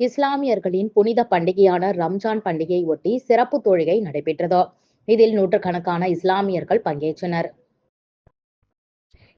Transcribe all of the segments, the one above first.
இஸ்லாமியர்களின் புனித பண்டிகையான ரம்ஜான் பண்டிகையை ஒட்டி சிறப்பு தொழுகை நடைபெற்றது. இதில் நூற்றுக்கணக்கான இஸ்லாமியர்கள் பங்கேற்றனர்.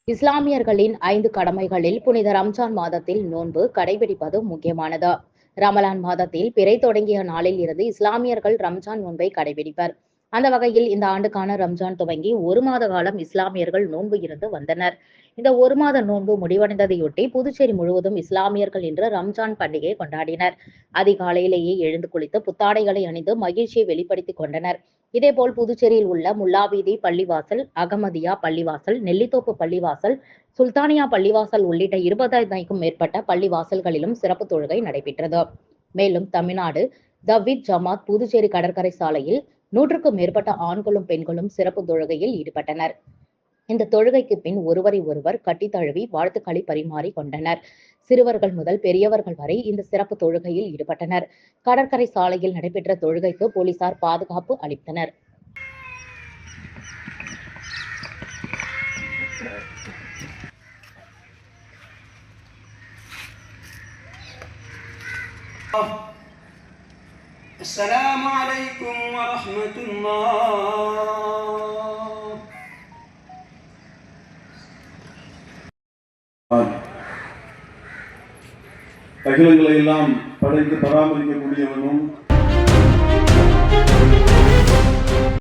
இஸ்லாமியர்களின் ஐந்து கடமைகளில் புனித ரம்ஜான் மாதத்தில் நோன்பு கடைபிடிப்பது முக்கியமானது. ரமலான் மாதத்தில் பிறை தொடங்கிய நாளில் இருந்து இஸ்லாமியர்கள் ரம்ஜான் நோன்பை கடைபிடிப்பர். அந்த வகையில் இந்த ஆண்டுக்கான ரம்ஜான் துவங்கி ஒரு மாத காலம் இஸ்லாமியர்கள் நோன்பு இருந்து வந்தனர். இந்த ஒரு மாத நோன்பு முடிவடைந்ததையொட்டி புதுச்சேரி முழுவதும் இஸ்லாமியர்கள் இன்று ரம்ஜான் பண்டிகை கொண்டாடினர். அதிகாலையிலேயே எழுந்து குளித்து புத்தாடைகளை அணிந்து மகிழ்ச்சியை வெளிப்படுத்திக் கொண்டனர். இதேபோல் புதுச்சேரியில் உள்ள முல்லாவீதி பள்ளிவாசல் அகமதியா பள்ளிவாசல் நெல்லித்தோப்பு பள்ளிவாசல் சுல்தானியா பள்ளிவாசல் உள்ளிட்ட இருபதாயிரத்துக்கும் மேற்பட்ட பள்ளிவாசல்களிலும் சிறப்பு தொழுகை நடைபெற்றது. மேலும் தமிழ்நாடு தவ்வித் ஜமாத் புதுச்சேரி கடற்கரை சாலையில் நூற்றுக்கும் மேற்பட்ட ஆண்களும் பெண்களும் சிறப்பு தொழுகையில் ஈடுபட்டனர். இந்த தொழுகைக்கு பின் ஒருவரை ஒருவர் கட்டி தழுவி வாழ்த்துக்களை பரிமாறி கொண்டனர். சிறுவர்கள் முதல் பெரியவர்கள் வரை இந்த சிறப்பு தொழுகையில் ஈடுபட்டனர். கடற்கரை சாலையில் நடைபெற்ற தொழுகைக்கு போலீசார் பாதுகாப்பு அளித்தனர். السلام عليكم ورحمة الله அகிலங்களை எல்லாம் படைத்து பராமரிக்கக்கூடியவனும்